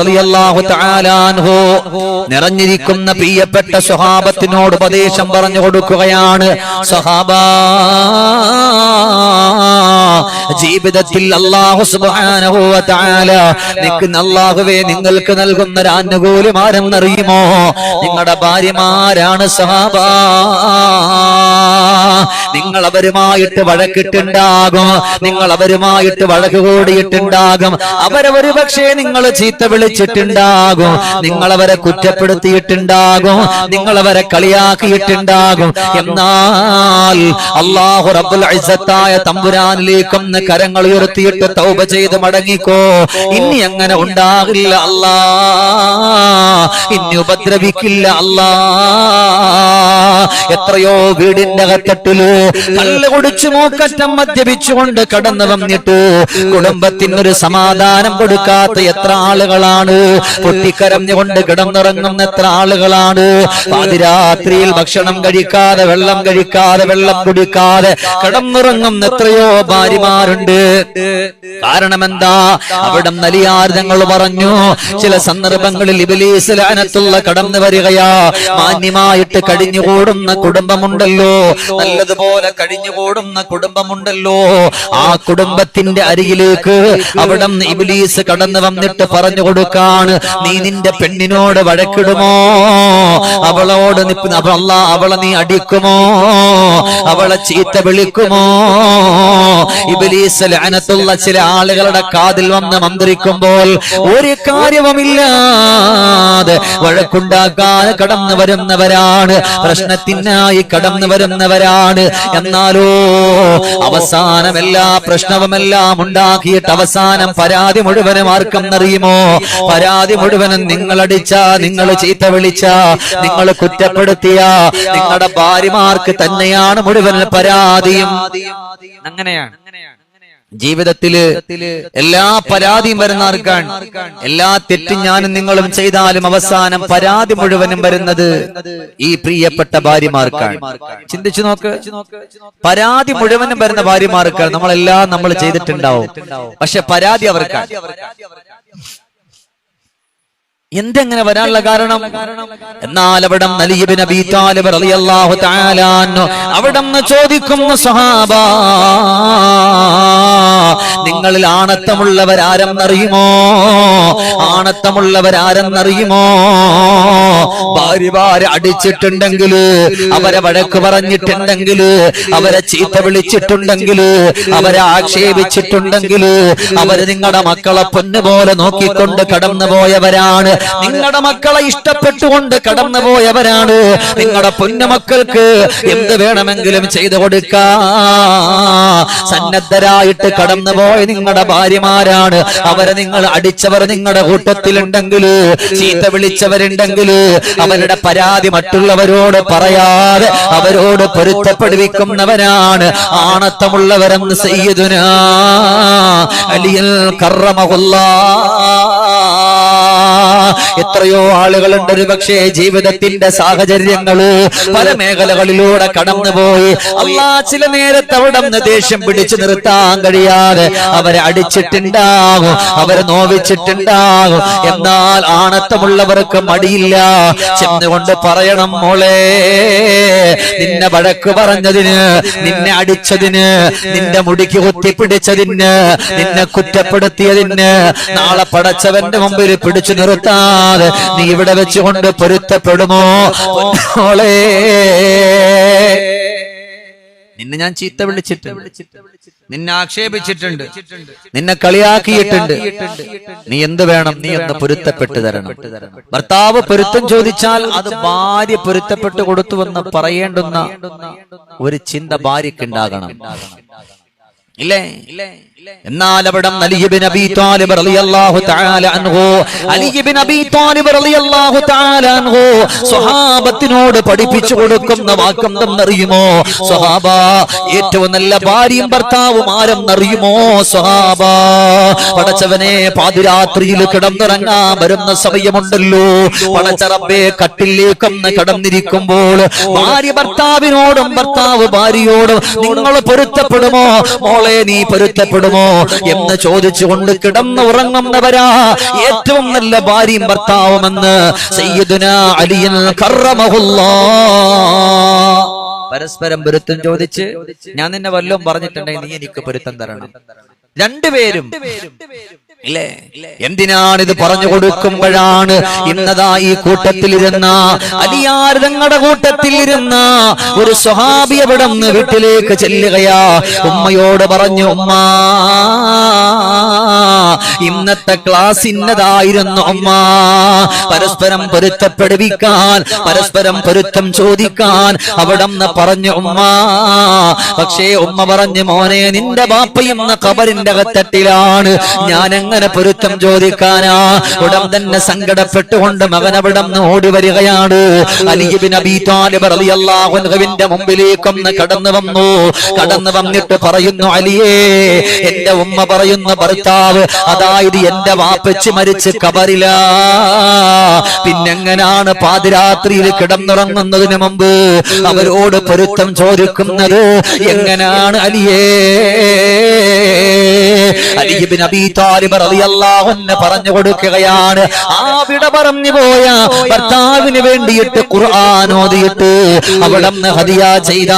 റളിയല്ലാഹു നിറഞ്ഞിരിക്കുന്ന പ്രിയപ്പെട്ട സ്വഹാബത്തിനോട് ഉപദേശം പറഞ്ഞു കൊടുക്കുകയാണ്. സ്വഹാബ ജീവിതത്തിൽ അല്ലാഹു സുബ്ഹാനഹു വ തആല നിങ്ങൾക്ക് നൽകുന്ന ഒരു ആനുകൂല്യം നിങ്ങളുടെ ഭാര്യമാരാണ് സ്വഹാബ നിങ്ങൾ അവരുമായിട്ട് വഴക്കിട്ടുണ്ടാകും. നിങ്ങൾ അവരുമായിട്ട് വഴക്ക് കൂടിയിട്ടുണ്ടാകും. അവരെ ഒരു പക്ഷേ നിങ്ങൾ ചീത്ത വിളിച്ചിട്ടുണ്ടാകും. നിങ്ങൾ അവരെ കുറ്റപ്പെടുത്തിയിട്ടുണ്ടാകും. നിങ്ങൾ അവരെ കളിയാക്കിയിട്ടുണ്ടാകും. എന്നാൽ അള്ളാഹു റബ്ബുൽ ഇസ്സത്തായ തമ്പുരാനിലേക്കൊന്ന് കരങ്ങൾ ഉയർത്തിയിട്ട് തൗബ ചെയ്ത് മടങ്ങിക്കോ. ഇനി അങ്ങനെ ഉണ്ടാകില്ല അല്ലാ. ഇനി ഉപദ്രവിക്കില്ല അല്ലാ. എത്രയോ വീടിന്റെ അകത്തട്ടിൽ കല്ല് കുടിച്ചു മൂക്കറ്റം മദ്യപിച്ചുകൊണ്ട് കടന്നു വന്നിട്ട് കുടുംബത്തിനൊരു സമാധാനം കൊടുക്കാത്ത എത്ര ആളുകളാണ്? പൊട്ടിക്കരഞ്ഞുകൊണ്ട് കിടന്നിറങ്ങുന്ന എത്ര ആളുകളാണ്? പാതിരാത്രിയിൽ ഭക്ഷണം കഴിക്കാതെ വെള്ളം കഴിക്കാതെ വെള്ളം കുടിക്കാതെ കിടന്നിറങ്ങുന്ന എത്രയോ ഭാര്യമാരുണ്ട്. കാരണം എന്താ നലിയാർ ഞങ്ങൾ പറഞ്ഞു ചില സന്ദർഭങ്ങളിൽ ഇബലീസ് ലാനത്തുള്ള കടന്നു വരികയാ. മാന്യമായിട്ട് കഴിഞ്ഞുകൂടുന്ന കുടുംബമുണ്ടല്ലോ. നല്ലതുപോലെ കഴിഞ്ഞുകൂടുന്ന കുടുംബമുണ്ടല്ലോ. ആ കുടുംബത്തിന്റെ അരികിലേക്ക് അവിടെ ഇബിലീസ് കടന്നു വന്നിട്ട് പറഞ്ഞു കൊടുക്കാണ്. നീ നിന്റെ പെണ്ണിനോട് വഴക്കിടുമോ? അവളോട് അവള അവളെ നീ അടിക്കുമോ? അവളെ ചീത്ത വിളിക്കുമോ? ഇബിലീസ് ലാനത്തുള്ള ചില ആളുകളുടെ കാതിൽ വന്ന് മന്ത്രിക്കുമ്പോൾ ഒരു വഴക്കുണ്ടാക്കാതെ കടന്നു വരുന്നവരാണ്. പ്രശ്നത്തിനായി കടന്നു വരുന്നവരാണ്. എന്നാലോ അവസാനം എല്ലാ ഉണ്ടാക്കിയിട്ട് അവസാനം പരാതി മുഴുവനും ആർക്കെന്നറിയുമോ? പരാതി മുഴുവനും നിങ്ങൾ അടിച്ച നിങ്ങൾ ചീത്ത വിളിച്ച നിങ്ങൾ കുറ്റപ്പെടുത്തിയ നിങ്ങളുടെ ഭാര്യമാർക്ക് തന്നെയാണ് മുഴുവൻ പരാതിയും. അങ്ങനെയാണ് അങ്ങനെയാണ്. ജീവിതത്തിൽ എല്ലാ പരാതിയും വരുന്ന ആർക്കാണ് എല്ലാ തെറ്റും ഞാനും നിങ്ങളും ചെയ്താലും അവസാനം പരാതി മുഴുവനും വരുന്നത് ഈ പ്രിയപ്പെട്ട ഭാര്യമാർക്കാണ്. ചിന്തിച്ചു നോക്ക്. പരാതി മുഴുവനും വരുന്ന ഭാര്യമാർക്കാണ്. നമ്മളെല്ലാം നമ്മൾ ചെയ്തിട്ടുണ്ടാവും. പക്ഷെ പരാതി അവർക്കാണ്. എന്തെങ്ങനെ വരാനുള്ള കാരണം? എന്നാൽ അവിടെ നലിയബിൻ അബീ താലിബ് റളിയല്ലാഹു തആല അവിടുന്ന് ചോദിക്കുന്നു സഹാബ നിങ്ങളിൽ ആണത്തമുള്ളവരാരെന്നറിയുമോ ആണത്തമുള്ളവരാരെന്നറിയുമോ ഭാര്യ ഭാര്യ അടിച്ചിട്ടുണ്ടെങ്കിൽ അവരെ വഴക്ക് പറഞ്ഞിട്ടുണ്ടെങ്കിൽ അവരെ ചീത്ത വിളിച്ചിട്ടുണ്ടെങ്കിൽ അവരെ ആക്ഷേപിച്ചിട്ടുണ്ടെങ്കിൽ അവർ നിങ്ങളുടെ മക്കളെ പൊന്നുപോലെ നോക്കിക്കൊണ്ട് കടന്നു പോയവരാണ് നിങ്ങളുടെ മക്കളെ ഇഷ്ടപ്പെട്ടുകൊണ്ട് കടന്നു പോയവരാണ് നിങ്ങളുടെ പൊന്നുമക്കൾക്ക് എന്ത് വേണമെങ്കിലും ചെയ്തു കൊടുക്ക. സന്നദ്ധരായിട്ട് കടന്നുപോയ നിങ്ങളുടെ ഭാര്യമാരാണ്. അവരെ നിങ്ങൾ അടിച്ചവർ നിങ്ങളുടെ കൂട്ടത്തിലുണ്ടെങ്കിൽ ചീത്ത വിളിച്ചവരുണ്ടെങ്കിൽ അവരുടെ പരാതി മറ്റുള്ളവരോട് പറയാതെ അവരോട് പൊരുത്തപ്പെടുവിക്കുന്നവരാണ്. ആണത്തമുള്ളവരെന്ന് സയ്യിദുന അലിയൽ എത്രയോ ആളുകളുണ്ട് ഒരു പക്ഷേ ജീവിതത്തിന്റെ സാഹചര്യങ്ങൾ പല മേഖലകളിലൂടെ കടന്നുപോയി. അല്ലാ ചില നേരത്തെ അവിടെ ദേഷ്യം പിടിച്ചു നിർത്താൻ കഴിയാതെ അവരെ അടിച്ചിട്ടുണ്ടാകും. അവരെ നോവിച്ചിട്ടുണ്ടാകും. എന്നാൽ ആണത്തമുള്ളവർക്ക് മടിയില്ല. ചെന്നുകൊണ്ട് പറയണം മോളെ നിന്നെ വഴക്ക് പറഞ്ഞതിന് നിന്നെ അടിച്ചതിന് നിന്റെ മുടിക്ക് കുത്തിപ്പിടിച്ചതിന് നിന്നെ കുറ്റപ്പെടുത്തിയതിന് നാളെ പടച്ചവന്റെ മുമ്പിൽ പിടിച്ചു നിർത്താതെ നീ ഇവിടെ വെച്ചുകൊണ്ട് പൊരുത്തപ്പെടുമോ? മോളെ. നിന്നെ ഞാൻ ചീത്ത വിളിച്ചിട്ടുണ്ട്. നിന്നെ ആക്ഷേപിച്ചിട്ടുണ്ട്. നിന്നെ കളിയാക്കിയിട്ടുണ്ട്. നീ എന്ത് വേണം? നീ ഒന്ന് പൊരുത്തപ്പെട്ടു തരണം. ഭർത്താവ് പൊരുത്തം ചോദിച്ചാൽ അത് ഭാര്യ പൊരുത്തപ്പെട്ട് കൊടുത്തുവെന്ന് പറയേണ്ടുന്ന ഒരു ചിന്ത ഭാര്യക്കുണ്ടാകണം ഇല്ലേ? എന്നാൽ അവിടെ അലിബിൻ അബി താലിബ് റളിയല്ലാഹു തആല അൻഹു. അലിബിൻ അബി താലിബ് റളിയല്ലാഹു തആല അൻഹു. സ്വഹാബത്തിനോട് പഠിപ്പിച്ചു കൊടുക്കുന്ന വാക്കെന്തെന്നറിയുമോ സ്വഹാബ ഏറ്റവും നല്ല ഭാര്യയും ഭർത്താവും ആരെന്നറിയുമോ? സ്വഹാബ പടച്ചവനെ പാതിരാത്രിയിൽ കിടന്നിറങ്ങാൻ വരുന്ന സമയമുണ്ടല്ലോ. പടച്ചറബെ കട്ടിലേക്കൊന്ന് കിടന്നിരിക്കുമ്പോൾ ഭാര്യ ഭർത്താവിനോടും ഭർത്താവ് ഭാര്യയോടും നിങ്ങൾ പൊരുത്തപ്പെടുമോ? മോളെ നീ പൊരുത്തപ്പെടുമോ? പൊരുത്തപ്പെടുമോ എന്ന് ചോദിച്ചുകൊണ്ട് കിടന്നുറങ്ങുന്നവരാ. ഏറ്റവും നല്ല ഭാര്യയും ഭർത്താവുമെന്ന് സയ്യിദുന അലിയൻ പരസ്പരം പൊരുത്തം ചോദിച്ച് ഞാൻ നിന്നെ വല്ലതും പറഞ്ഞിട്ടുണ്ടെങ്കിൽ നീ എനിക്ക് പൊരുത്തം തരണം. രണ്ടുപേരും എന്തിനാണ് ഇത് പറഞ്ഞു കൊടുക്കുമ്പോഴാണ് ഇന്നതാ ഈ കൂട്ടത്തിലിരുന്ന അലിയാർ തങ്ങളുടെ കൂട്ടത്തിലിരുന്ന ഒരു സ്വഹാബി അവിടെ വീട്ടിലേക്ക് ചെല്ലുകയാ? ഉമ്മയോട് പറഞ്ഞു ഉമ്മ. ഇന്നത്തെ ക്ലാസ് ഇന്നതായിരുന്നു അമ്മ പരസ്പരം പൊരുത്തപ്പെടുവിക്കാൻ പരസ്പരം പൊരുത്തം ചോദിക്കാൻ അവിടെ പറഞ്ഞു ഉമ്മ. പക്ഷേ ഉമ്മ പറഞ്ഞു മോനെ നിന്റെ ബാപ്പയും കബറിന്റെ അകത്തട്ടിലാണ്. ഞാൻ എങ്ങനെ പൊരുത്തം ചോദിക്കാനാ. ഉടൻ തന്നെ സങ്കടപ്പെട്ടുകൊണ്ട് അവൻ അവിടെ നിന്ന് ഓടി വരികയാണ് അൻഹുവിന്റെ മുമ്പിലേക്കൊന്ന് കടന്നു വന്നു. കടന്നു വന്നിട്ട് പറയുന്നു അലിയേ എന്റെ ഉമ്മ പറയുന്ന ഭർത്താവ് അതായത് എന്റെ വാപ്പച്ച് മരിച്ച് കബറില പിന്നെങ്ങനാണ് പാതിരാത്രിയിൽ കിടന്നുറങ്ങുന്നതിന് മുമ്പ് അവരോട് പൊരുത്തം ചോദിക്കുന്നത്? എങ്ങനാണ് അലിയേ? അലിബിൻ അബി താലിബ് പറഞ്ഞു കൊടുക്കുകയാണ്. ആ വിട പറഞ്ഞു പോയ ഭർത്താവിന് വേണ്ടിയിട്ട് ഖുർആൻ ഓതിയിട്ട് അവിടെ ഹദിയ ചെയ്ത.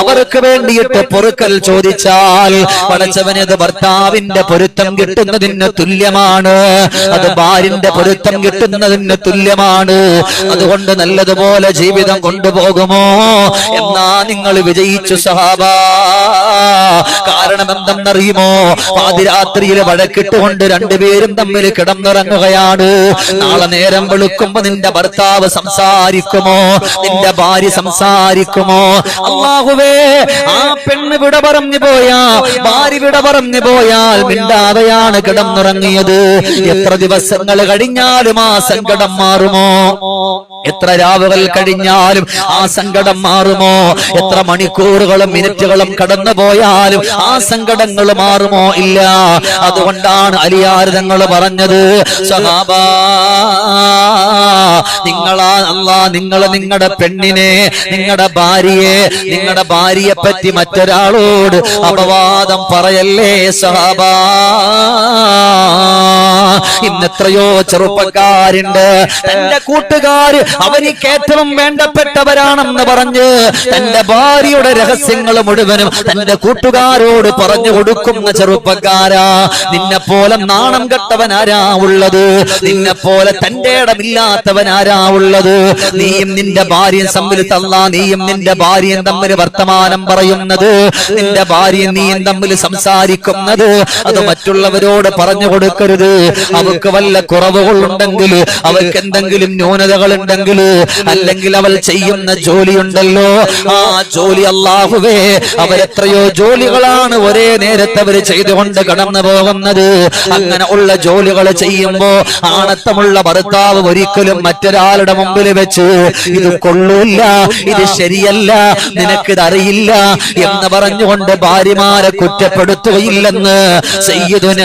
അവർക്ക് വേണ്ടിയിട്ട് പൊറുക്കൽ ചോദിച്ചാൽ പടച്ചവനത് ഭർത്താവിന്റെ പൊരുത്തം കിട്ടുന്നതിന് തുല്യമാണ്. അത് ഭാര്യന്റെ പൊരുത്തം കിട്ടുന്നതിന് തുല്യമാണ്. അതുകൊണ്ട് നല്ലതുപോലെ ജീവിതം കൊണ്ടുപോകുമോ? എന്നാ നിങ്ങൾ വിജയിച്ചു സഹാബ. കാരണം എന്തെന്നറിയുമോ? പാതിരാത്രിയിൽ വഴക്കിട്ടുകൊണ്ട് രണ്ടുപേരും തമ്മിൽ കിടന്നിറങ്ങുകയാണ്. നാളെ നേരം വെളുക്കുമ്പോ നിന്റെ ഭർത്താവ് സംസാരിക്കുമോ? നിന്റെ ഭാര്യ സംസാരിക്കുമോ? അള്ളാഹുവേ ആ പെണ്ണ് വിട പറഞ്ഞു പോയാ ഭാര്യ വിട പറഞ്ഞു പോയാൽ മിണ്ടാതെയാണ് കിടന്നുറങ്ങിയത്. എത്ര ദിവസങ്ങൾ കഴിഞ്ഞാലും ആ സങ്കടം മാറുമോ? എത്ര രാവുകൾ കഴിഞ്ഞാലും ആ സങ്കടം മാറുമോ? എത്ര മണിക്കൂറുകളും മിനിറ്റുകളും കടന്നു പോയാലും ആ സങ്കടങ്ങൾ മാറുമോ? ഇല്ല. അതുകൊണ്ടാണ് അലിയാർ തങ്ങൾ പറഞ്ഞത് നിങ്ങളാ അല്ല നിങ്ങൾ നിങ്ങളുടെ പെണ്ണിനെ നിങ്ങളുടെ ഭാര്യയെ നിങ്ങളുടെ ഭാര്യയെ പറ്റി മറ്റൊരാളോട് അപവാദം പറയല്ലേ സഹാബ? ഇന്നെത്രയോ ചെറുപ്പക്കാരുണ്ട്. തന്റെ കൂട്ടുകാര് അവനിക്ക് ഏറ്റവും വേണ്ടപ്പെട്ടവരാണെന്ന് പറഞ്ഞ് തന്റെ ഭാര്യയുടെ രഹസ്യങ്ങൾ മുഴുവനും തന്റെ കൂട്ടുകാരോട് പറഞ്ഞു കൊടുക്കുന്ന ചെറുപ്പക്കാരാ. നിന്നെ പോലെ നാണം കെട്ടവനാരാ ഉള്ളത്? നിന്നെ പോലെ തന്റെ ഇടമില്ലാത്തവനാരാ ഉള്ളത്? നീയും നിന്റെ ഭാര്യയും തമ്മിൽ തള്ള നീയും നിന്റെ ഭാര്യയും തമ്മിൽ വർത്തമാനം പറയുന്നത് നിന്റെ ഭാര്യയും നീയും തമ്മിൽ സംസാരിക്കുന്നത് അത് മറ്റുള്ളവരോട് പറഞ്ഞു കൊടുക്കരുത്. അവർക്ക് വല്ല കുറവുകളുണ്ടെങ്കിൽ അവർക്ക് എന്തെങ്കിലും ന്യൂനതകൾ അല്ലെങ്കിൽ അവൾ ചെയ്യുന്ന ജോലിയുണ്ടല്ലോ. ആ ജോലി അള്ളാഹുവേ അവരെത്രയോ ജോലികളാണ് ഒരേ നേരത്തെ അവർ ചെയ്തുകൊണ്ട് കടന്നു പോകുന്നത്. അങ്ങനെ ഉള്ള ജോലികൾ ചെയ്യുമ്പോ ആണത്തമുള്ള ഭർത്താവ് ഒരിക്കലും മറ്റൊരാളുടെ മുമ്പിൽ വെച്ച് ഇത് കൊള്ളൂല്ല ഇത് ശരിയല്ല നിനക്കിത് അറിയില്ല എന്ന് പറഞ്ഞുകൊണ്ട് ഭാര്യമാരെ കുറ്റപ്പെടുത്തുകയില്ലെന്ന് സയ്യിദുന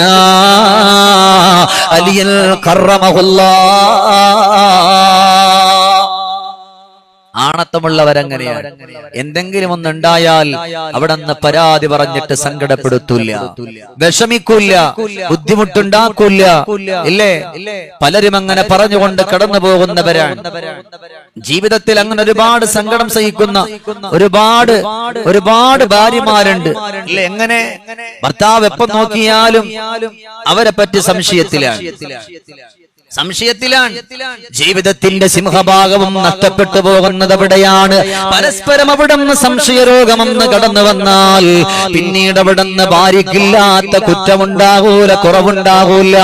അലിയൽ കറമഹുല്ലാ. ആണത്തമുള്ളവരങ്ങനെയാണ്. എന്തെങ്കിലും ഒന്നുണ്ടായാൽ അവിടെ നിന്ന് പരാതി പറഞ്ഞിട്ട് സങ്കടപ്പെടുത്തൂല വിഷമിക്കൂല ബുദ്ധിമുട്ടുണ്ടാക്കൂല ഇല്ലേ? പലരും അങ്ങനെ പറഞ്ഞുകൊണ്ട് കടന്നു പോകുന്നവരാണ്. ജീവിതത്തിൽ അങ്ങനെ ഒരുപാട് സങ്കടം സഹിക്കുന്ന ഒരുപാട് ഒരുപാട് ഭാര്യമാരുണ്ട്. ഇല്ലേ? എങ്ങനെ? ഭർത്താവ് എപ്പം നോക്കിയാലും അവരെ പറ്റി സംശയത്തിലാണ്. സംശയത്തിലാണ്. ജീവിതത്തിന്റെ സിംഹഭാഗവും നഷ്ടപ്പെട്ടു പോകുന്നത് അവിടെയാണ് പരസ്പരം അവിടെ നിന്ന് സംശയരോഗമെന്ന് കടന്നു വന്നാൽ പിന്നീട് അവിടെ നിന്ന് ഭാര്യയ്ക്കില്ലാത്ത കുറ്റമുണ്ടാകൂല കുറവുണ്ടാകൂല.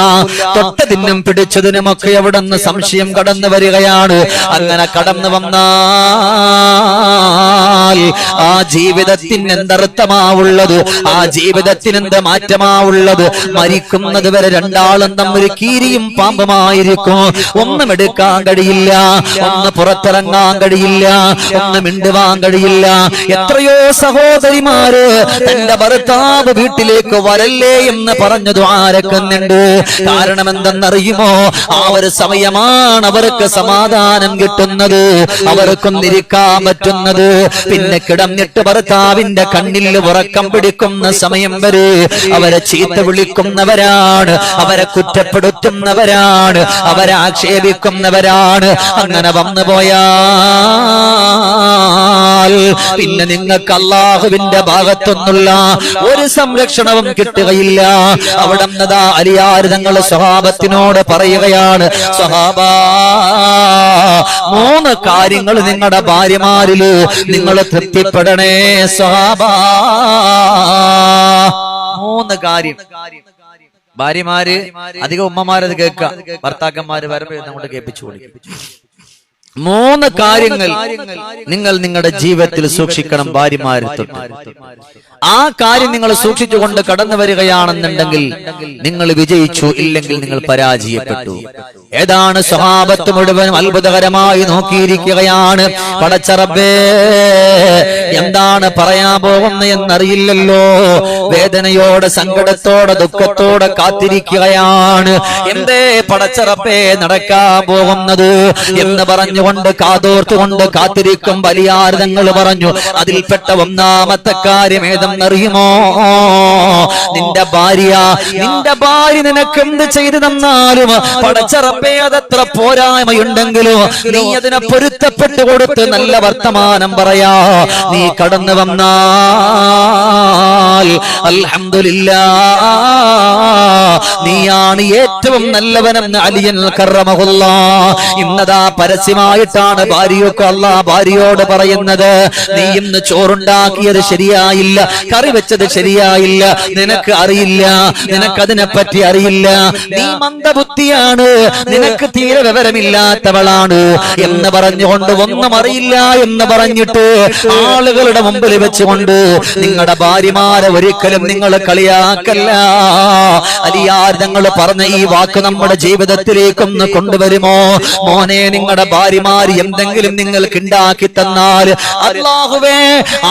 തൊട്ടതിനും പിടിച്ചതിനുമൊക്കെ അവിടെ നിന്ന് സംശയം കടന്നു വരികയാണ്. അങ്ങനെ കടന്നു വന്നാൽ ആ ജീവിതത്തിന് എന്തർത്ഥമാവുള്ളത് ആ ജീവിതത്തിന് എന്ത് മാറ്റമാവുള്ളത്? മരിക്കുന്നത് വരെ രണ്ടാളും തമ്മിൽ കീരിയും പാമ്പുമായി വിഷമമായിരിക്കും ഒന്നും എടുക്കാൻ കഴിയില്ല. ഒന്ന് പുറത്തിറങ്ങാൻ കഴിയില്ല. ഒന്ന് മിണ്ടുവാൻ കഴിയില്ല. എത്രയോ സഹോദരിമാര് തന്റെ ഭർത്താവ് വീട്ടിലേക്ക് വരല്ലേ എന്ന് പറഞ്ഞു ആരക്കുന്നുണ്ട് കാരണം എന്തെന്നറിയുമോ ആ ഒരു സമയമാണ് അവർക്ക് സമാധാനം കിട്ടുന്നത്. അവർക്കൊന്നിരിക്കാൻ പറ്റുന്നത്. പിന്നെ കിടന്നിട്ട് ഭർത്താവിന്റെ കണ്ണിൽ ഉറക്കം പിടിക്കുന്ന സമയം വരെ അവരെ ചീത്ത വിളിക്കുന്നവരാണ്. അവരെ കുറ്റപ്പെടുത്തുന്നവരാണ്. അവരെ ആക്ഷേപിക്കുന്നവരാണ് അങ്ങനെ വന്നു പോയാൽ പിന്നെ നിങ്ങൾക്ക് അള്ളാഹുവിന്റെ ഭാഗത്തൊന്നുള്ള ഒരു സംരക്ഷണവും കിട്ടുകയില്ല. അവിടെ നിന്നതാ അലിയാർ തങ്ങൾ സ്വഭാവത്തിനോട് പറയുകയാണ് സ്വഭാവ മൂന്ന് കാര്യങ്ങൾ നിങ്ങളുടെ ഭാര്യമാരിൽ നിങ്ങൾ തൃപ്തിപ്പെടണേ സ്വഭാവ മൂന്ന് കാര്യം. ഭാര്യമാര് അധികം ഉമ്മമാരത് കേൾക്കാം. ഭർത്താക്കന്മാര് വരുമ്പോ അങ്ങോട്ട് കേൾപ്പിച്ചു കൊടുക്കും മൂന്ന് കാര്യങ്ങൾ നിങ്ങൾ നിങ്ങളുടെ ജീവിതത്തിൽ സൂക്ഷിക്കണം ഭാര്യമാരെ തൊട്ട് ആ കാര്യം നിങ്ങൾ സൂക്ഷിച്ചുകൊണ്ട് കടന്നു വരികയാണെന്നുണ്ടെങ്കിൽ നിങ്ങൾ വിജയിച്ചു ഇല്ലെങ്കിൽ നിങ്ങൾ പരാജയപ്പെട്ടു. ഏതാണ് സ്വഭാവത്ത് മുഴുവനും അത്ഭുതകരമായി നോക്കിയിരിക്കുകയാണ്. പടച്ചറബേ എന്താണ് പറയാൻ പോകുന്ന എന്നറിയില്ലല്ലോ. വേദനയോടെ സങ്കടത്തോടെ ദുഃഖത്തോടെ കാത്തിരിക്കുകയാണ്. എന്തേ പടച്ചറപ്പേ നടക്കാൻ പോകുന്നത് എന്ന് പറഞ്ഞുകൊണ്ട് കാതോർത്തുകൊണ്ട് കാത്തിരിക്കും ബലിയാർദങ്ങൾ പറഞ്ഞു. അതിൽപ്പെട്ട ഒന്നാമത്തെ കാര്യം ഏതെന്നറിയുമോ നിന്റെ ഭാര്യ നിന്റെ ഭാര്യ നിനക്ക് എന്ത് ചെയ്തു തന്നാലും പടച്ചറപ്പേ അതത്ര പോരായ്മയുണ്ടെങ്കിലും നീ അതിനെ പൊരുത്തപ്പെട്ടു കൊടുത്ത് നല്ല വർത്തമാനം പറയാ. നീ കടന്നു വന്നാൽ അൽഹംദുലില്ലാ. നീയാണ് ഏറ്റവും നല്ലവനെന്ന് അലിയൻ കറമകുള്ള ഇന്നതാ പരസ്യമായിട്ടാണ് ഭാര്യയൊക്കെ അല്ല ഭാര്യയോട് പറയുന്നത്. നീ ഇന്ന് ചോറുണ്ടാക്കിയത് ശരിയായില്ല. കറി വെച്ചത് ശരിയായില്ല. നിനക്ക് അറിയില്ല. നിനക്കതിനെ പറ്റി അറിയില്ല. നീ മന്ദബുദ്ധിയാണ്. നിനക്ക് തീരെ വിവരമില്ലാത്തവളാണ് എന്ന് പറഞ്ഞുകൊണ്ട് ഒന്നും അറിയില്ല എന്ന് പറഞ്ഞിട്ട് ആളുകളുടെ മുമ്പിൽ വെച്ചുകൊണ്ട് നിങ്ങളുടെ ഭാര്യമാരെ ഒരിക്കലും നിങ്ങൾ കളിയാക്കല്ല. അലിയാർ ഞങ്ങൾ പറഞ്ഞ ഈ വാക്ക് നമ്മുടെ ജീവിതത്തിലേക്കൊന്ന് കൊണ്ടുവരുമോ? മോനെ നിങ്ങളുടെ ഭാര്യമാർ എന്തെങ്കിലും നിങ്ങൾക്ക് ഉണ്ടാക്കി തന്നാൽ അല്ലാഹുവേ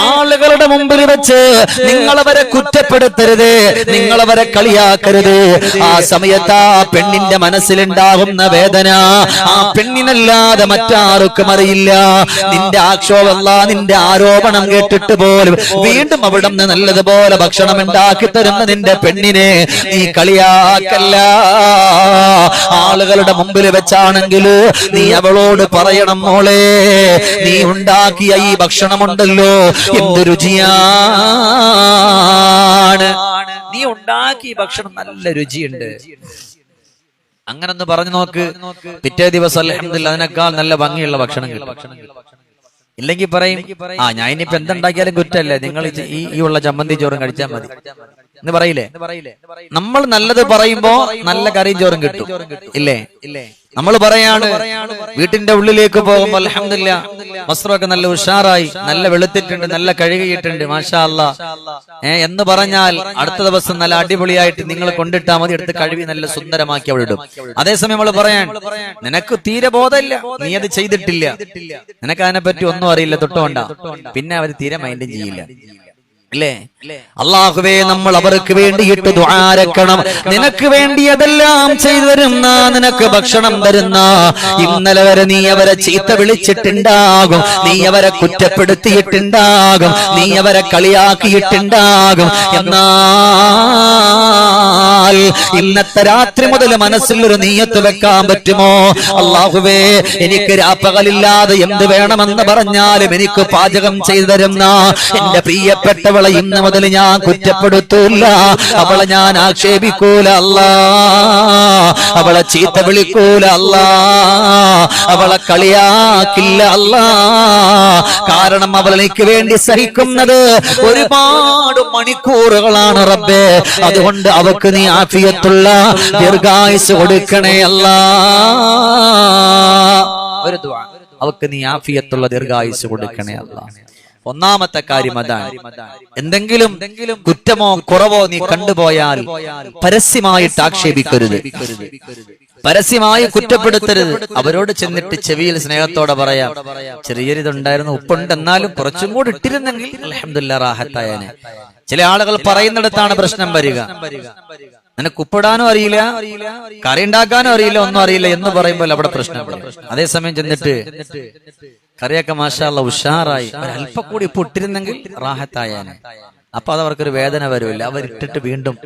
ആളുകളുടെ മുമ്പിൽ വെച്ച് നിങ്ങളവരെ കുറ്റപ്പെടുത്തരുത്. നിങ്ങളവരെ കളിയാക്കരുത്. ആ സമയത്ത് ആ പെണ്ണിന്റെ മനസ്സിലുണ്ടാകുന്ന വേദന ആ പെണ്ണിനല്ലാതെ മറ്റാർക്കും അറിയില്ല. നിന്റെ ആക്ഷോഭമല്ല നിന്റെ ആരോപണം കേട്ടിട്ട് പോലും വീണ്ടും അവിടെ നിന്ന് നല്ലതുപോലെ ഭക്ഷണം ഉണ്ടാക്കി തരുന്ന നിന്റെ പെണ്ണിനെ നീ കളിയാക്കല്ല. ആളുകളുടെ മുമ്പിൽ വെച്ചാണെങ്കിൽ നീ അവളോട് പറയണം മോളെ നീ ഉണ്ടാക്കിയ ഈ ഭക്ഷണമുണ്ടല്ലോ എന്ത് രുചിയാണ്? നീ ഉണ്ടാക്കിയ ഭക്ഷണം നല്ല രുചിയുണ്ട്. അങ്ങനെ ഒന്ന് പറഞ്ഞു നോക്ക്. പിറ്റേ ദിവസം അലഹമില്ല അതിനേക്കാൾ നല്ല ഭംഗിയുള്ള ഭക്ഷണം ഇല്ലെങ്കിൽ പറയും ആ ഞാൻ ഇനിയിപ്പോ എന്തുണ്ടാക്കിയാലും കുറ്റല്ലേ നിങ്ങൾ ഈ ഉള്ള ചമ്മന്തി ചോറും കഴിച്ചാൽ മതി. എന്ന് പറയില്ലേ? നമ്മൾ നല്ലത് പറയുമ്പോ നല്ല കറിയും ചോറും കിട്ടും. ഇല്ലേ? ഇല്ലേ? നമ്മൾ പറയാണ് വീട്ടിന്റെ ഉള്ളിലേക്ക് പോകുമ്പോൾ അലഹമില്ല വസ്ത്രമൊക്കെ നല്ല ഉഷാറായി നല്ല വെളുത്തിട്ടുണ്ട് നല്ല കഴുകിയിട്ടുണ്ട് മാഷാ അല്ല ഏ എന്ന് പറഞ്ഞാൽ അടുത്ത ദിവസം നല്ല അടിപൊളിയായിട്ട് നിങ്ങൾ കൊണ്ടിട്ടാ മതി എടുത്ത് കഴുകി നല്ല സുന്ദരമാക്കി അവിടെ ഇടും. അതേസമയം നമ്മൾ പറയാൻ നിനക്ക് തീരെ ബോധമില്ല. നീ അത് ചെയ്തിട്ടില്ല. നിനക്ക് അതിനെ പറ്റി ഒന്നും അറിയില്ല തൊട്ടുകൊണ്ട. പിന്നെ അവർ തീരെ മൈൻഡും ചെയ്യില്ല. അള്ളാഹുവേ നമ്മൾ അവർക്ക് വേണ്ടിയിട്ട് ദ്വാരക്കണം നിനക്ക് വേണ്ടി അതെല്ലാം ചെയ്തു തരുന്ന നിനക്ക് ഭക്ഷണം തരുന്ന ഇന്നലെ വരെ നീ അവരെ ചീത്ത വിളിച്ചിട്ടുണ്ടാകും. നീ അവരെ കുറ്റപ്പെടുത്തിയിട്ടുണ്ടാകും. നീ അവരെ കളിയാക്കിയിട്ടുണ്ടാകും. എന്നാൽ ഇന്നത്തെ രാത്രി മുതൽ മനസ്സിൽ ഒരു നീയത്ത് വെക്കാൻ പറ്റുമോ? അള്ളാഹുവേ എനിക്ക് രാപ്പകലില്ലാതെ എന്ത് വേണമെന്ന് പറഞ്ഞാലും എനിക്ക് പാചകം ചെയ്തു തരുന്ന എന്റെ പ്രിയപ്പെട്ടവളെ ഇന്ന് മുതൽ ഞാൻ കുറ്റപ്പെടുത്തില്ല. അവളെ ഞാൻ ആക്ഷേപിക്കൂല അല്ല. അവളെ ചീത്ത വിളിക്കൂല അല്ല. അവളെ കളിയാക്കില്ല അല്ല. കാരണം അവൾ എനിക്ക് വേണ്ടി സഹിക്കുന്നത് ഒരുപാട് മണിക്കൂറുകളാണ് റബ്ബേ. അതുകൊണ്ട് അവക്ക് നീ ആഫിയത്തുള്ള ദീർഘായുസ് കൊടുക്കണേ അല്ല. ഒരു അവക്ക് നീ ആഫിയത്തുള്ള ദീർഘായുസ് കൊടുക്കണേ അല്ല. ഒന്നാമത്തെ കാര്യം അതാണ്. എന്തെങ്കിലും കുറ്റമോ കുറവോ നീ കണ്ടുപോയാൽ പരസ്യമായിട്ട് ആക്ഷേപിക്കരുത്. പരസ്യമായി കുറ്റപ്പെടുത്തരുത്. അവരോട് ചെന്നിട്ട് ചെവിയിൽ സ്നേഹത്തോടെ പറയാം. ചെറിയൊരിതുണ്ടായിരുന്നു ഉപ്പുണ്ട് എന്നാലും കുറച്ചും കൂടി ഇട്ടിരുന്നെങ്കിൽ അലഹമില്ല റാഹത്തായനെ. ചില ആളുകൾ പറയുന്നിടത്താണ് പ്രശ്നം വരിക. നിനക്ക് ഉപ്പിടാനും അറിയില്ല കറി ഉണ്ടാക്കാനും അറിയില്ല ഒന്നും അറിയില്ല എന്ന് പറയുമ്പോൾ അവിടെ പ്രശ്നം. അതേസമയം ചെന്നിട്ട് കറിയൊക്കെ മാഷാള്ള ഉഷാറായി. അല്പം കൂടി ഇപ്പൊ ഇട്ടിരുന്നെങ്കിൽ റാഹത്തായാണ് അപ്പൊ അത് അവർക്കൊരു വേദന വരില്ല അവരിട്ടിട്ട് വീണ്ടും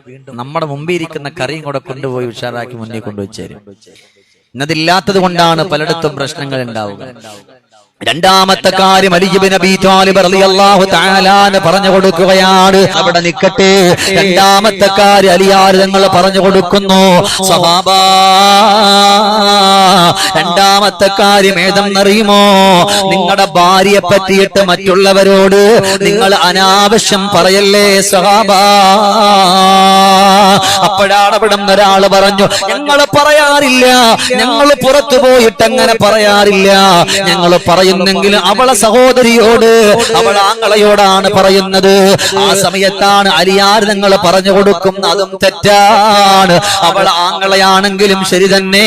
നമ്മുടെ മുമ്പിൽ ഇരിക്കുന്ന കറിയും കൂടെ കൊണ്ടുപോയി ഉഷാറാക്കി മുന്നിൽ കൊണ്ടുവച്ചേരും. ഇന്നതില്ലാത്തത് കൊണ്ടാണ് പലയിടത്തും പ്രശ്നങ്ങൾ ഉണ്ടാവുക. രണ്ടാമത്തെ കാര്യം അലിജിബിൻ അബി താലിബ് റളിയല്ലാഹു തആലാന് പറഞ്ഞു കൊടുക്കുകയാണ്. അവിടെ നിൽക്കട്ടെ രണ്ടാമത്തെ കാര്യം അലിയാർ തങ്ങൾ പറഞ്ഞു കൊടുക്കുന്നു? സഹാബ. രണ്ടാമത്തെ കാര്യം ഏതെന്നറിയുമോ നിങ്ങളുടെ ഭാര്യയെ പറ്റിയിട്ട് മറ്റുള്ളവരോട് നിങ്ങൾ അനാവശ്യം പറയല്ലേ സഹാബ? അപ്പോഴാണ് അവിടെ ഒരാൾ പറഞ്ഞു ഞങ്ങൾ പറയാറില്ല. ഞങ്ങൾ പുറത്തു പോയിട്ട് അങ്ങനെ പറയാറില്ല. ഞങ്ങൾ പറയുന്നെങ്കിൽ അവളെ സഹോദരിയോട് അവൾ ആങ്ങളയോടാണ് പറയുന്നത്. ആ സമയത്താണ് അലിയാർ നിങ്ങൾ പറഞ്ഞു കൊടുക്കും അതും തെറ്റാണ്. അവൾ ആങ്ങളയാണെങ്കിലും ശരി തന്നെ.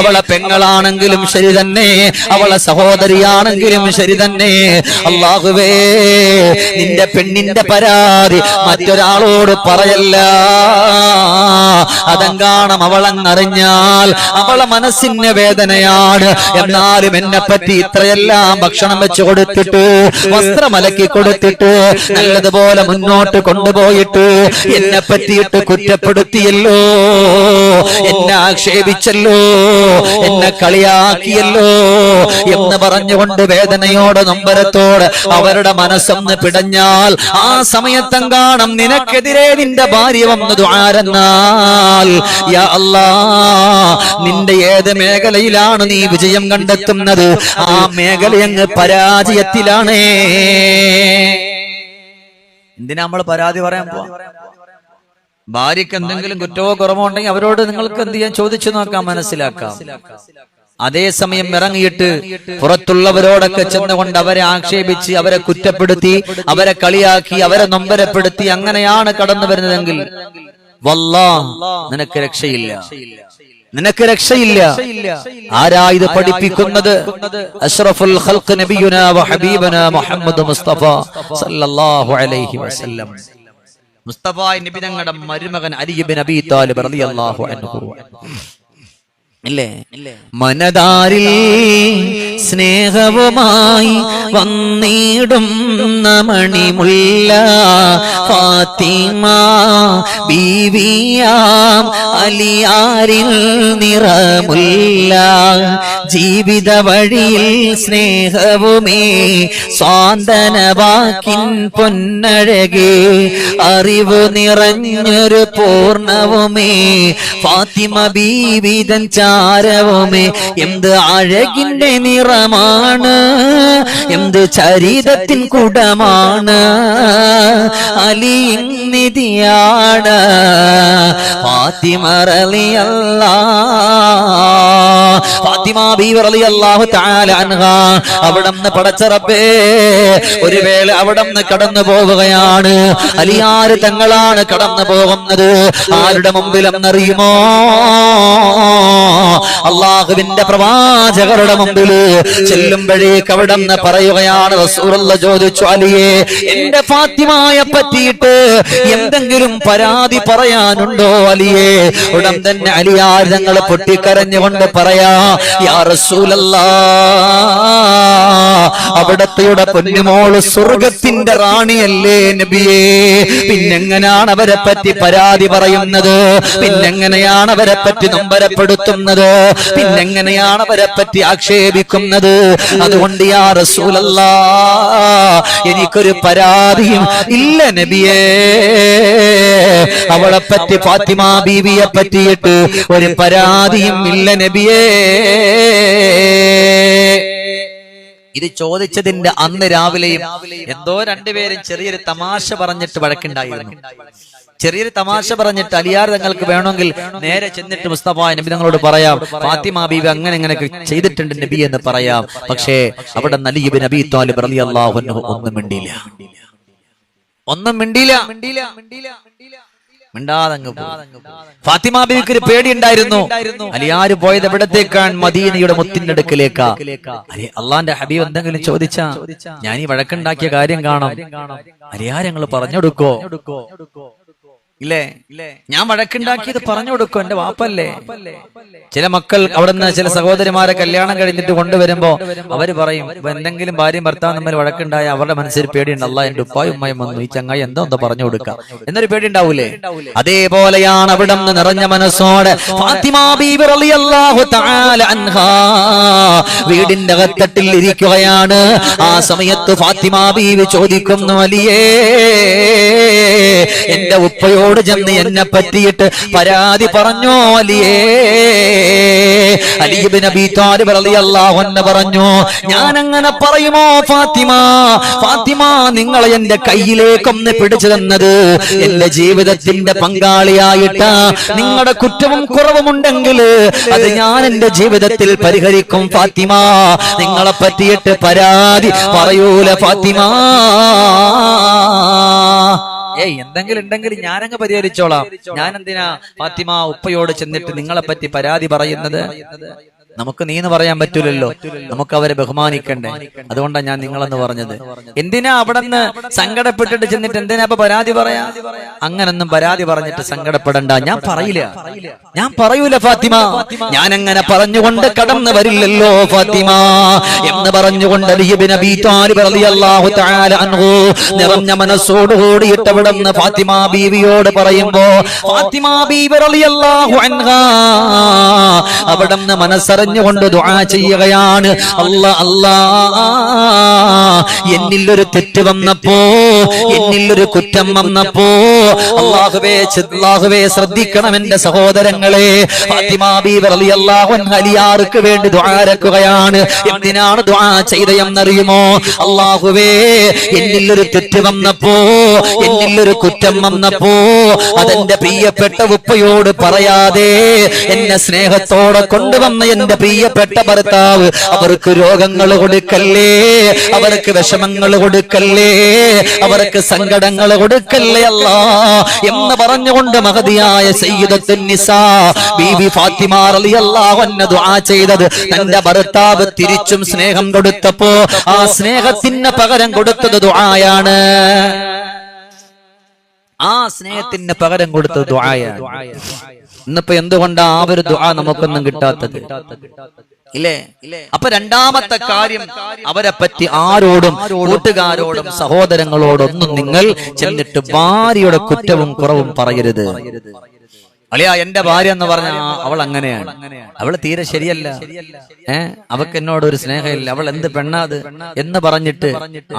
അവളെ പെങ്ങളാണെങ്കിലും ശരി തന്നെ. അവളെ സഹോദരിയാണെങ്കിലും ശരി തന്നെ. അള്ളാഹുവേ നിന്റെ പെണ്ണിന്റെ പരാതി മറ്റൊരാളോട് പറയല്ല. അതെങ്കാണം അവളങ്ങറിഞ്ഞാൽ അവളെ മനസ്സിന് വേദനയാണ്. എന്നാലും എന്നെ പറ്റി ഇത്രയെല്ലാം. ഭക്ഷണം വെച്ച് കൊടുത്തിട്ട് വസ്ത്രമലക്കി കൊടുത്തിട്ട് നല്ലതുപോലെ മുന്നോട്ട് കൊണ്ടുപോയിട്ട് എന്നെ പറ്റിയിട്ട് കുറ്റപ്പെടുത്തിയല്ലോ. എന്നെ ആക്ഷേപിച്ചല്ലോ. എന്നെ കളിയാക്കിയല്ലോ എന്ന് പറഞ്ഞുകൊണ്ട് വേദനയോടെ നൊമ്പരത്തോട് അവരുടെ മനസ്സൊന്ന് പിടഞ്ഞാൽ ആ സമയത്തെങ്കാണം നിനക്കെതിരെ നിന്റെ ഭാര്യ വന്നത് ആരെന്നാൽ അല്ലാ നിന്റെ ഏത് മേഖലയിലാണ് നീ വിജയം കണ്ടെത്തുന്നത്? ആ മേഖല അങ്ങ് പരാജയത്തിലാണ്. എന്തിനാ നമ്മൾ പരാതി പറയാൻ പോവാ? ഭാര്യക്ക് എന്തെങ്കിലും കുറ്റവോ കുറവോ ഉണ്ടെങ്കിൽ അവരോട് നിങ്ങൾക്ക് എന്ത് ചെയ്യാൻ ചോദിച്ചു നോക്കാം മനസ്സിലാക്കാം. അതേസമയം ഇറങ്ങിയിട്ട് പുറത്തുള്ളവരോടൊക്കെ ചെന്നുകൊണ്ട് അവരെ ആക്ഷേപിച്ച് അവരെ കുറ്റപ്പെടുത്തി അവരെ കളിയാക്കി അവരെ നൊമ്പരപ്പെടുത്തി അങ്ങനെയാണ് കടന്നു വരുന്നതെങ്കിൽ വല്ലാ നിനക്ക് രക്ഷയില്ല. നിനക്ക് രക്ഷയില്ല. ആരാ ഇത് പഠിപ്പിക്കുന്നത്? അഷ്റഫുൽ ഖൽഖ് നബിയുന വ ഹബീബന മുഹമ്മദ് മുസ്തഫ സല്ലല്ലാഹു അലൈഹി വസല്ലം. മുസ്തഫ നബി തങ്ങളുടെ മരുമകൻ അലിബിൻ അബി താലിബ് റളിയല്ലാഹു അൻഹു. ഇല്ലേ? മനതാരിൽ സ്നേഹവുമായി വന്നിടും മണിമുല്ല ഫാത്തിമ ബീവിയാം അലിയാരിൽ നിറമുല്ല. ജീവിത വഴിയിൽ സ്നേഹവുമേ സ്വാന്തനവാക്കിൻ പൊന്നഴകേ. അറിവ് നിറഞ്ഞൊരു പൂർണവുമേ. ഫാത്തിമ ബീവിതൻ ചാരവുമേ എന്ത് അഴകിന്റെ നിറമാണ്? എന്ത് ചരിതത്തിൻ കുടമാണ്? അലിയിൻ നിധിയാണ് ഫാത്തിമ റളിയല്ല ഫാത്തിമ ബീവി റളിയല്ലാഹു തആല അൻഹ. അവിടന്ന് പടച്ചറപ്പേ ഒരു വേള അവിടന്ന് കടന്നു പോവുകയാണ്. അലിയാര് തങ്ങളാണ് കടന്നു പോകുന്നത്. ആരുടെ മുമ്പിലെന്നറിയുമോ? അള്ളാഹുവിന്റെ പ്രവാചകരുടെ മുമ്പിൽ ചെല്ലുമ്പോഴേക്ക് അവിടെന്ന് പറയുകയാണ് റസൂലുള്ള ചോദിച്ചു അലിയെ എന്റെ ഫാത്തിമായ പറ്റിയിട്ട് എന്തെങ്കിലും പരാതി പറയാനുണ്ടോ അലിയെ? ഉടൻ തന്നെ അലിയാർ ഞങ്ങൾ പൊട്ടിക്കരഞ്ഞുകൊണ്ട് പറയാ യാ അവിടത്തെയുടെ പൊന്നുമോൾ സ്വർഗത്തിന്റെ റാണിയല്ലേ നബിയേ? പിന്നെങ്ങനെയാണ് അവരെ പറ്റി പരാതി പറയുന്നത്? പിന്നെങ്ങനെയാണ് അവരെ പറ്റി നൊമ്പരപ്പെടുത്തുന്നത്? പിന്നെങ്ങനെയാണ് അവരെ പറ്റി ആക്ഷേപിക്കുന്നത്? അതുകൊണ്ട് യാ റസൂലല്ല എനിക്കൊരു പരാതിയും ഇല്ല നബിയേ. അവളെ പറ്റി ഫാത്തിമ ബീവിയെ പറ്റിയിട്ട് ഒരു പരാതിയും ഇല്ല നബിയേ. ഇത് ചോദിച്ചതിന്റെ അന്ന് രാവിലെയും എന്തോ രണ്ടുപേരും ചെറിയൊരു തമാശ പറഞ്ഞിട്ട് വഴക്കുണ്ടായിരുന്നു. ചെറിയൊരു തമാശ പറഞ്ഞിട്ട് അലിയാർ തങ്ങൾക്ക് വേണമെങ്കിൽ നേരെ ചെന്നിട്ട് മുസ്തഫ നബി തങ്ങളോട് പറയാം. ഫാത്തിമ ബീബി അങ്ങനെ ഇങ്ങനെയൊക്കെ ചെയ്തിട്ടുണ്ട് നബി എന്ന് പറയാം. പക്ഷേ അവിടെ നലിബ് നബി താലിബ് റലി അള്ളാഹു ഒന്നും മിണ്ടിയില്ല. ഒന്നും മിണ്ടിയില്ല. മിണ്ടാതങ്ങ്. ഫാത്തിമ ബീവിക്ക് ഒരു പേടിയുണ്ടായിരുന്നു. അലിയാര് പോയത് എവിടത്തേക്കാണ്? മദീനയുടെ മുത്തിന്റെ അടുക്കിലേക്കാ. അലി അള്ളാന്റെ ഹബീബ് എന്തെങ്കിലും ചോദിച്ചാ ഞാൻ ഈ വഴക്കുണ്ടാക്കിയ കാര്യം കാണാം. അലിയാർ ഞങ്ങൾ പറഞ്ഞു കൊടുക്കോ ഇല്ലേ? ഞാൻ വഴക്കുണ്ടാക്കിയത് പറഞ്ഞു കൊടുക്കും എന്റെ വാപ്പല്ലേ? ചില മക്കൾ അവിടുന്ന് ചില സഹോദരിമാരെ കല്യാണം കഴിഞ്ഞിട്ട് കൊണ്ടുവരുമ്പോ അവർ പറയും എന്തെങ്കിലും ഭാര്യയും ഭർത്താവും തമ്മിൽ വഴക്കുണ്ടായ അവരുടെ മനസ്സിൽ പേടിയുണ്ടല്ല. എന്റെ ഉപ്പായും ഉമ്മയും വന്നു. ഈ ചങ്ങായി എന്തോ എന്തോ പറഞ്ഞു കൊടുക്കാം എന്നൊരു പേടി ഉണ്ടാവൂലേ അതേപോലെയാണ് അവിടെ നിന്ന് നിറഞ്ഞ മനസ്സോടെ വീടിന്റെ അകത്തട്ടിൽ ഇരിക്കുകയാണ്. ആ സമയത്ത് ഫാത്തിമ ബീവി ചോദിക്കുന്നു അലിയേ എന്റെ ഉപ്പയോട് ചെന്ന് എന്നെ പറ്റിയിട്ട് പരാതി പറഞ്ഞോ അലിയേ? അലിബിൻ അബി താലിബ് റളിയല്ലാഹു അൻഹു പറഞ്ഞു ഞാൻ അങ്ങനെ പറയുമോ ഫാത്തിമ? ഫാത്തിമ നിങ്ങളെ എന്റെ കയ്യിലേക്കൊന്ന് പിടിച്ചു തന്നത് എന്റെ ജീവിതത്തിന്റെ പങ്കാളിയായിട്ട്. നിങ്ങളുടെ കുറ്റവും കുറവും കുറവുമുണ്ടെങ്കിൽ അത് ഞാൻ എന്റെ ജീവിതത്തിൽ പരിഹരിക്കും ഫാത്തിമ. നിങ്ങളെ പറ്റിയിട്ട് പരാതി പറയൂല ഫാത്തിമ. ഏയ് എന്തെങ്കിലും ഉണ്ടെങ്കിൽ ഞാനങ്ങ് പരിഹരിച്ചോളാം. ഞാൻ എന്തിനാ ഫാത്തിമ ഉപ്പയോട് ചെന്നിട്ട് നിങ്ങളെ പറ്റി പരാതി പറയുന്നത്? നമുക്ക് നീ എന്ന് പറയാൻ പറ്റൂലല്ലോ. നമുക്ക് അവരെ ബഹുമാനിക്കണ്ടേ? അതുകൊണ്ടാണ് ഞാൻ നിങ്ങളെന്ന് പറഞ്ഞത്. എന്തിനാ അവിടെ നിന്ന് സങ്കടപ്പെട്ടിട്ട് ചെന്നിട്ട് എന്തിനാ ഇപ്പൊ പരാതി പറയാ? അങ്ങനൊന്നും പരാതി പറഞ്ഞിട്ട് സങ്കടപ്പെടണ്ട. ഞാൻ പറയില്ല. ഞാൻ പറയൂല ഫാത്തിമ. ഞാൻ അങ്ങനെ പറഞ്ഞുകൊണ്ട് കടന്നു വരില്ലല്ലോ ഫാത്തിമ. എന്ന് പറഞ്ഞുകൊണ്ട് നിറഞ്ഞ മനസ്സോട് കൂടിയിട്ട് അവിടെ നിന്ന് ഫാത്തിമ ബീവിയോട് പറയുമ്പോ ഫാത്തിമ ബീവി അവിടെ നിന്ന് മനസ്സറിഞ്ഞുകൊണ്ട് ദുആ ചെയ്യുകയാണ്. അല്ല അല്ലാ. എന്നിൽ ഒരു തെറ്റ് വന്നപ്പോ എന്നിൽ ഒരു കുറ്റം വന്നപ്പോ അള്ളാഹുവേ അള്ളാഹുവേ ശ്രദ്ധിക്കണം എന്റെ സഹോദരങ്ങളെ. അലിയാർക്ക് വേണ്ടി ദുആരക്കുകയാണ് എന്തിനാണ് ദുആ ചെയ്തയെന്നറിയുമോ അള്ളാഹുവേ എന്നിൽ ഒരു തെറ്റ് വന്നപ്പോ എന്നിൽ ഒരു കുറ്റം വന്നപ്പോ അതെന്റെ പ്രിയപ്പെട്ട ഉപ്പയോട് പറയാതെ എന്നെ സ്നേഹത്തോടെ കൊണ്ടുവന്ന എന്റെ പ്രിയപ്പെട്ട ഭർത്താവ് അവർക്ക് രോഗങ്ങൾ കൊടുക്കല്ലേ? അവർക്ക് വിഷമങ്ങൾ കൊടുക്കല്ലേ? അവർക്ക് സങ്കടങ്ങൾ കൊടുക്കല്ലേ അല്ല? എന്ന് പറഞ്ഞുകൊണ്ട് മഹതിയായ ഫാത്തിമ ദുആ ചെയ്തത്. തന്റെ ഭർത്താവ് തിരിച്ചും സ്നേഹം കൊടുത്തപ്പോ ആ സ്നേഹത്തിന് പകരം കൊടുത്തത് ദുആയാണ്. ആ സ്നേഹത്തിന് പകരം കൊടുത്തത് ദുആയാണ്. ഇന്നിപ്പോ എന്തുകൊണ്ടാ ആ ഒരു ദുആ നമുക്കൊന്നും കിട്ടാത്തത്? ഇല്ലേ? അപ്പൊ രണ്ടാമത്തെ കാര്യം അവരെ പറ്റി ആരോടും കൂട്ടുകാരോടും സഹോദരങ്ങളോടൊന്നും നിങ്ങൾ ചെന്നിട്ട് ഭാര്യയുടെ കുറ്റവും കുറവും പറയരുത്. അളിയാ എന്റെ ഭാര്യ എന്ന് പറഞ്ഞ അവൾ അങ്ങനെയാണ്. അവൾ തീരെ ശരിയല്ല. ഏ? അവക്ക് എന്നോട് ഒരു സ്നേഹമില്ല. അവൾ എന്ത് പെണ്ണാത് എന്ന് പറഞ്ഞിട്ട്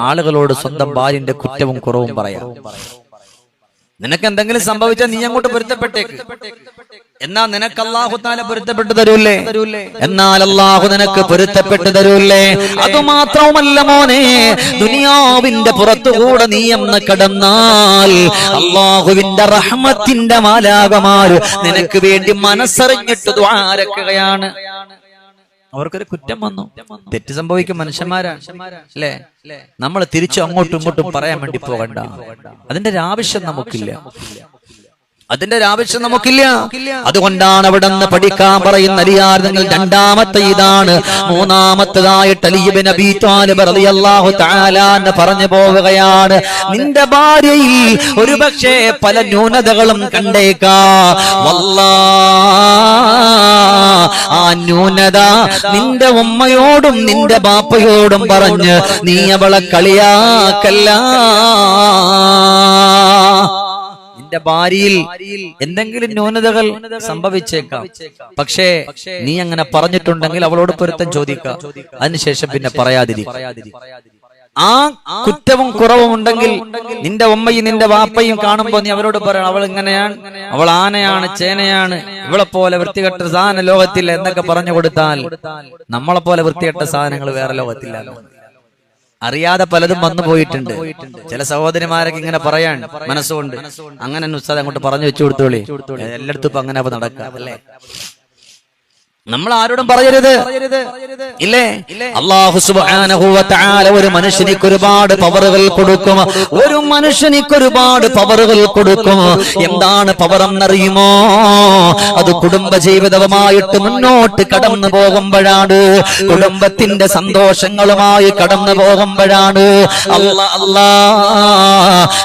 ആളുകളോട് സ്വന്തം ഭാര്യന്റെ കുറ്റവും കുറവും പറയാം. നിനക്ക് എന്തെങ്കിലും സംഭവിച്ചാൽ നീ അങ്ങോട്ട് പൊരുത്തപ്പെട്ടേക്ക്. എന്നാ നിനക്ക് അള്ളാഹു താല പൊരുത്തപ്പെട്ടു തരൂല്ലേ എന്നാൽ അള്ളാഹു നിനക്ക് പൊരുത്തപ്പെട്ടു തരൂല്ലേ അതുമാത്രവുമല്ല മോനെ ദുനിയാവിന്റെ പുറത്തുകൂടെ നീ എന്ന് കടന്നാൽ അള്ളാഹുവിന്റെ റഹ്മത്തിന്റെ മാലാകമാര് നിനക്ക് വേണ്ടി മനസ്സറിഞ്ഞിട്ട് ദ്വാരക്കുകയാണ്. അവർക്കൊരു കുറ്റം വന്നു. തെറ്റ് സംഭവിക്കും മനുഷ്യന്മാരാണ്. അല്ലേ? നമ്മൾ തിരിച്ചു അങ്ങോട്ടും ഇങ്ങോട്ടും പറയാൻ വേണ്ടി പോകണ്ട. അതിന്റെ ഒരു ആവശ്യം നമുക്കില്ല. അതിന്റെ ആവശ്യം നമുക്കില്ല. അതുകൊണ്ടാണ് അവിടെ നിന്ന് പഠിക്കാൻ പറയുന്ന അലിയാർ നിങ്ങൾ രണ്ടാമത്തെ ഇതാണ് മൂന്നാമത്തതായിട്ട് അലിയബിൻ അബീ താലിബ് റളിയല്ലാഹു തആല എന്ന് പറഞ്ഞു പോവുകയാണ്. നിന്റെ ഭാര്യയിൽ ഒരുപക്ഷെ പല ന്യൂനതകളും കണ്ടേക്കാ. വല്ലാ ആ ന്യൂനത നിന്റെ ഉമ്മയോടും നിന്റെ ബാപ്പയോടും പറഞ്ഞ് നീ അവളെ കളിയാക്കല്ല. നിന്റെ ഭാര്യയിൽ എന്തെങ്കിലും ന്യൂനതകൾ സംഭവിച്ചേക്കാം. പക്ഷേ നീ അങ്ങനെ പറഞ്ഞിട്ടുണ്ടെങ്കിൽ അവളോട് പൊരുത്തം ചോദിക്കാം അതിനുശേഷം പിന്നെ പറയാതിരിക്കും ആ കുറ്റവും കുറവും ഉണ്ടെങ്കിൽ നിന്റെ ഉമ്മയും നിന്റെ വാപ്പയും കാണുമ്പോ നീ അവരോട് പറയണം അവൾ ഇങ്ങനെയാണ് അവൾ ആനയാണ് ചേനയാണ് ഇവളെ പോലെ വൃത്തികെട്ട സാധന ലോകത്തില്ല എന്നൊക്കെ പറഞ്ഞു കൊടുത്താൽ നമ്മളെ പോലെ വൃത്തികെട്ട സാധനങ്ങൾ വേറെ ലോകത്തില്ല അറിയാതെ പലതും വന്നു പോയിട്ടുണ്ട്. ചില സഹോദരിമാരൊക്കെ ഇങ്ങനെ പറയാൻ മനസ്സുകൊണ്ട് അങ്ങനെ ഉസ്താദ് അങ്ങോട്ട് പറഞ്ഞു വെച്ചു കൊടുത്തോളി. എല്ലായിടത്തും ഇപ്പൊ അങ്ങനെ നടക്കാം അല്ലേ? നമ്മൾ ആരോടും പറയരുത്. ഇല്ലേ? അള്ളാഹു ഒരു മനുഷ്യനിക്ക് ഒരുപാട് പവറുകൾ കൊടുക്കും. ഒരു മനുഷ്യനിക്ക് ഒരുപാട് പവറുകൾ കൊടുക്കും. എന്താണ് പവർ എന്നറിയുമോ അത് കുടുംബ ജീവിതവുമായിട്ട് മുന്നോട്ട് കടന്നു പോകുമ്പോഴാണ്. കുടുംബത്തിന്റെ സന്തോഷങ്ങളുമായി കടന്നു പോകുമ്പോഴാണ്. അല്ല അല്ലാ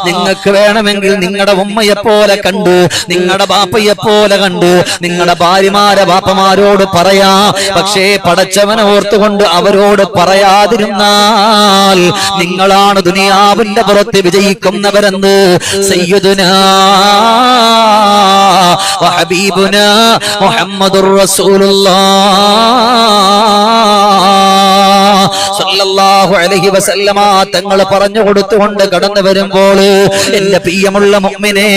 നിങ്ങൾക്ക് വേണമെങ്കിൽ നിങ്ങളുടെ ഉമ്മയെ പോലെ കണ്ട് നിങ്ങളുടെ ബാപ്പയെ പോലെ കണ്ട് നിങ്ങളുടെ ഭാര്യമാരെ ബാപ്പമാരോട് പറയാ. പക്ഷേ പടച്ചവനെ ഓർത്തുകൊണ്ട് അവരോട് പറയാതിരുന്നാൽ നിങ്ങളാണ് ദുനിയാവിന്റെ പുറത്ത് വിജയിക്കുന്നവരെന്ന്. സയ്യിദുനാ വഹബീബുനാ മുഹമ്മദുർ റസൂലുള്ളാഹ് സല്ലല്ലാഹു അലൈഹി വസല്ലമ തങ്ങൾ പറഞ്ഞു കൊടുത്തുകൊണ്ട് കടന്നു വരുമ്പോൾ എന്റെ പ്രിയമുള്ള മുഅ്മിനെ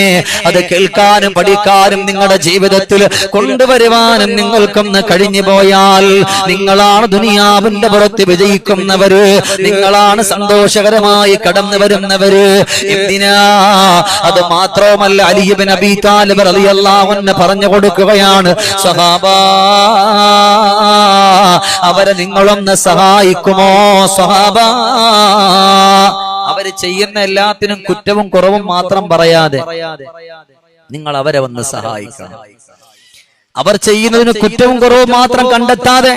അത് കേൾക്കാനും പഠിക്കാനും നിങ്ങളുടെ ജീവിതത്തിൽ കൊണ്ടുവരുവാനും നിങ്ങൾക്കൊന്ന് കഴിഞ്ഞു പോയാൽ നിങ്ങളാണ് ദുനിയാവിന്റെ പുറത്ത് വിജയിക്കുന്നവര് നിങ്ങളാണ് സന്തോഷകരമായി കടന്നു വരുന്നവര് എന്തിനാ? അത് മാത്രവുമല്ല അലിബിൻ അബി താലിബ് റളിയല്ലാഹു അൻഹു പറഞ്ഞു കൊടുക്കുകയാണ് സഹാബാ അവരെ നിങ്ങളൊന്ന് സഹായിക്കുമോ? സഹാബ അവർ ചെയ്യുന്ന എല്ലാത്തിനും കുറ്റവും കുറവും മാത്രം പറയാതെ നിങ്ങൾ അവരെ വന്ന് സഹായിക്കണം. അവർ ചെയ്യുന്നതിന് കുറ്റവും കുറവും മാത്രം കണ്ടെത്താതെ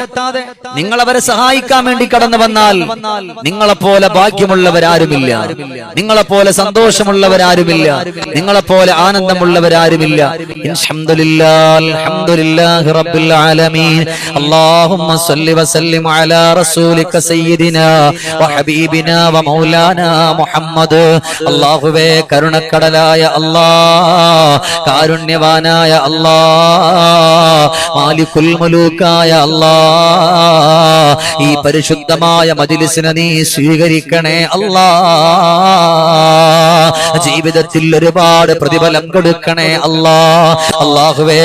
നിങ്ങൾ അവരെ സഹായിക്കാൻ വേണ്ടി കടന്നു വന്നാൽ നിങ്ങളെപ്പോലെ ഭാഗ്യമുള്ളവരാരുമില്ല. നിങ്ങളെപ്പോലെ സന്തോഷമുള്ളവരാരുമില്ല. നിങ്ങളെപ്പോലെ ആനന്ദമുള്ളവരാരുമില്ല. അല്ലാഹുവേ കരുണക്കടലായ അല്ലാ കാരുണ്യവാനായ അല്ലാ മാലിക്കുൽ മുലൂക്കായ അല്ലാ. ഈ പരിശുദ്ധമായ മജിലിസിനെ നീ സ്വീകരിക്കണേ അല്ലാ. ജീവിതത്തിൽ ഒരുപാട് പ്രതിഫലം കൊടുക്കണേ അല്ലാ. അള്ളാഹുവേ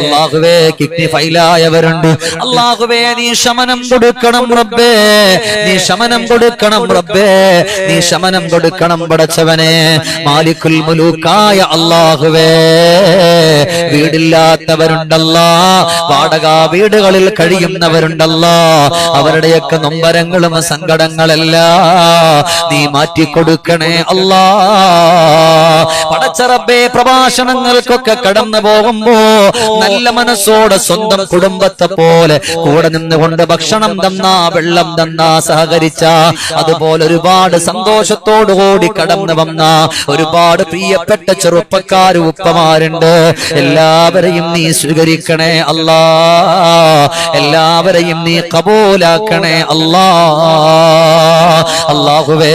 അള്ളാഹുവേ കിഡ്നി ഫൈലായവരുണ്ട്. അള്ളാഹുവേ നീ ശമനം കൊടുക്കണം റബ്ബേ. നീ ശമനം കൊടുക്കണം റബ്ബേ. നീ ശമനം കൊടുക്കണം പടച്ചവനെ. മാലിക്കുൽ മുലൂക്കായ അള്ളാഹുവേ വീടില്ലാത്തവരുണ്ടല്ല വാടക വീടുകളിൽ കഴിയുന്നവരുണ്ടല്ല. അവരുടെയൊക്കെ നൊമ്പരങ്ങളും സങ്കടങ്ങളല്ല. നീ മാറ്റിക്കൊടുക്കണേ അല്ലാ. പടച്ചറബേ പ്രഭാഷണങ്ങൾക്കൊക്കെ കടന്നു പോകുമ്പോ നല്ല മനസ്സോടെ സ്വന്തം കുടുംബത്തെ പോലെ കൂടെ നിന്നുകൊണ്ട് ഭക്ഷണം തന്നാ വെള്ളം തന്നാ സഹകരിച്ച. അതുപോലെ ഒരുപാട് സന്തോഷത്തോടുകൂടി കടന്നു വന്ന. ഒരുപാട് പ്രിയപ്പെട്ട ചെറുപ്പക്കാർ ഉപ്പമാരുണ്ട്. എല്ലാവരെയും നീ സ്വീകരിക്കണേ അല്ലാ. എല്ലാവരെയും നീ കബൂലാക്കണേ അല്ലാ. അള്ളാഹുവേ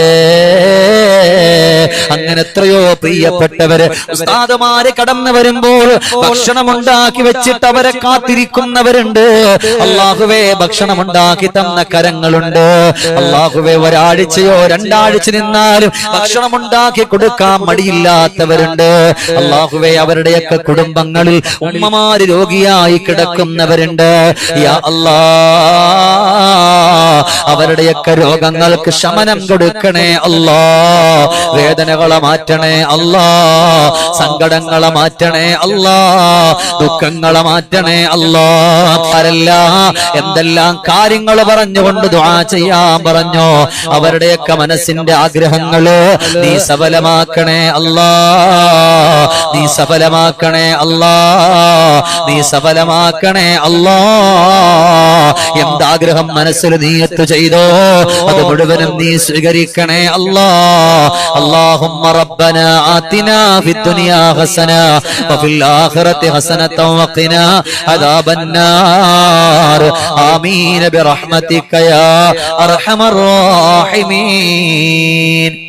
അങ്ങനെ എത്രയോ പ്രിയപ്പെട്ടവര് ഉസ്താദമാര് കടന്നു വരുമ്പോൾ ഭക്ഷണം ഉണ്ടാക്കി വെച്ചിട്ട് അവരെ കാത്തിരിക്കുന്നവരുണ്ട്. അള്ളാഹുവേ ഭക്ഷണം ഉണ്ടാക്കി തന്ന കരങ്ങളുണ്ട്. അള്ളാഹുവേ ഒരാഴ്ചയോ രണ്ടാഴ്ച നിന്നാലും ഭക്ഷണം ഉണ്ടാക്കി കൊടുക്കാൻ മടിയില്ലാത്തവരുണ്ട്. അള്ളാഹുവേ അവരുടെയൊക്കെ കുടുംബങ്ങളിൽ ഉമ്മമാര് രോഗിയായി കിടക്കുന്നവരുണ്ട്. അല്ലാ. അവരുടെയൊക്കെ രോഗങ്ങൾക്ക് ശമനം കൊടുക്കണേ അല്ലാ. വേദനകളെ മാറ്റണേ അല്ലാ. സങ്കടങ്ങളെ മാറ്റണേ അല്ലാ. ദുഃഖങ്ങളെ മാറ്റണേ അല്ലാ. ആരല്ല? എന്തെല്ലാം കാര്യങ്ങൾ പറഞ്ഞുകൊണ്ട് ദുആ ചെയ്യാൻ പറഞ്ഞോ? അവരുടെയൊക്കെ മനസ്സിന്റെ ആഗ്രഹങ്ങൾ നീ സഫലമാക്കണേ അല്ലാ. നീ സഫലമാക്കണേ അല്ലാ. നീ സഫലമാക്കണേ അല്ലോ. എന്താഗ്രഹം മനസ്സിൽ നീയത്ത് ചെയ്തോ അത് മുഴുവനും നീ സ്വീകരിക്കണേ അല്ലോ. അല്ലാഹുമ്മ റബ്ബന ആതിനാ ഫിദ്ദുനിയാ അദാബന്നാർ. ആമീൻ. ബിറഹ്മതിക യാ അർഹമർ റഹീമീൻ.